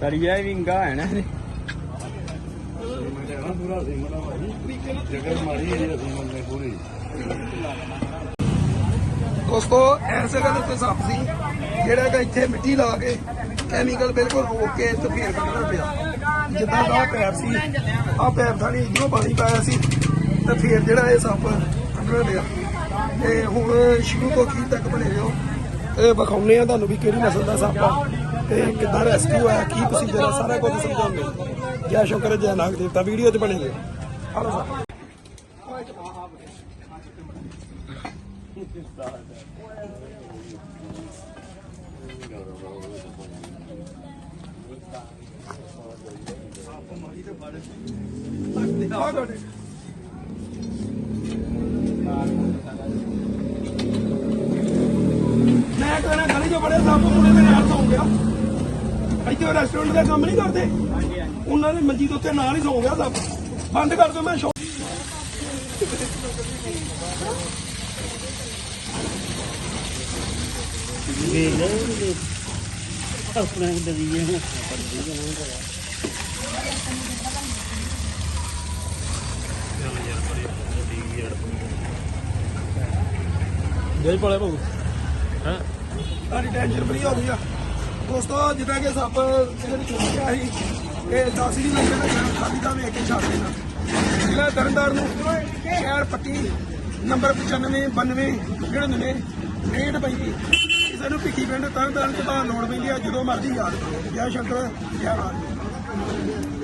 ਸਰੀਆ ਹੀ ਵਿੰਗਾ ਹੈ ਨਾ ਇਹਦੇ। ਪੂਰਾ ਸੀਮਨ ਆ ਭਾਈ ਜਗਰ ਦੋਸਤੋ ਐਸੇ ਗੱਲ ਉੱਤੇ ਸੱਪ ਸੀ, ਜਿਹੜਾ ਕਿ ਇੱਥੇ ਮਿੱਟੀ ਲਾ ਕੇ ਕੈਮੀਕਲ ਬਿਲਕੁਲ ਰੋਕ ਕੇ ਤੇ ਫੇਰ ਕੱਢਣਾ ਪਿਆ। ਜਿੱਦਾਂ ਦਾ ਪੈਪ ਸੀ, ਆਹ ਪੈਪ ਥਾਣੀ ਇਧਰੋਂ ਪਾਣੀ ਪਾਇਆ ਸੀ, ਤੇ ਫੇਰ ਜਿਹੜਾ ਇਹ ਸੱਪ ਕੱਢਣਾ ਪਿਆ। ਤੇ ਹੁਣ ਸ਼ੁਰੂ ਤੋਂ ਕੀ ਤੱਕ ਬਣੇ ਰਹੋ। ਵਿਖਾਉਨੇ ਆ ਤੁਹਾਨੂੰ ਵੀ ਕਿਹੜੀ ਨਸਲ ਦਾ ਸੱਪ ਆ ਤੇ ਕਿੱਦਾਂ ਰੈਸਕਿਊ ਹੋਇਆ, ਕੀ ਪ੍ਰੋਸੀਜਰ ਆ, ਸਾਰਾ ਕੁਝ ਸਮਝਾਉਂਦੇ ਜੈ ਸ਼ੁਕਰ, ਜੈ ਨਾਗ ਦੇਵਤਾ ਵੀਡੀਓ 'ਚ ਬਣੇ ਰਹੋ। Hello sir. ਆ ਤੁਹਾਡੇ ਮੈਂ ਕਹਿੰਦਾ ਗਲੀ ਚੋਂ ਬੜੇ ਸੱਪ ਮੁੰਡੇ ਦੇ ਨਾਲ ਸੌਂ ਗਿਆ ਇੱਥੇ ਰੈਸਟੋਰੈਂਟ ਦਾ ਕੰਮ ਨਹੀਂ ਕਰਦੇ? ਉਹਨਾਂ ਦੇ ਮੰਜੀ ਦੇ ਉੱਤੇ ਨਾਲ ਹੀ ਸੌਂ ਗਿਆ ਸੱਪ ਬੰਦ ਕਰ ਦਿਓ ਮੈਂ ਸ਼ੋ- ਜੈ ਪਾਲੇ ਬਾਬੂ ਸਾਡੀ ਟੈਨਸ਼ਨ ਫਰੀ ਹੋ ਗਈ ਆ। ਦੋਸਤੋ, ਜਿੱਦਾਂ ਕਿ ਸੱਪ ਜਿਹੜੇ ਚੁੱਕ ਗਿਆ ਸੀ, ਇਹ 10 ਹੀ ਲੱਗੇ ਨਾ ਖਾਲੀ ਦਾ ਵੇਖ ਕੇ ਛੱਡ ਦੇਣਾ। ਜ਼ਿਲ੍ਹਾ ਤਰਨਤਾਰਨ ਨੂੰ ਸ਼ਹਿਰ ਪੱਟੀ, ਨੰਬਰ 95 92 99 ਰੇਟ ਪੈਂਦੀ ਕਿਸੇ ਨੂੰ ਭਿੱਖੀ ਪਿੰਡ ਤਰਨਤਾਰਨ ਚ ਤਾਂ ਲੋੜ ਪੈਂਦੀ ਆ, ਜਦੋਂ ਮਰਜ਼ੀ ਯਾਦ ਜੈ ਸ਼ੰਕਰ, ਜੈ ਰਾਜ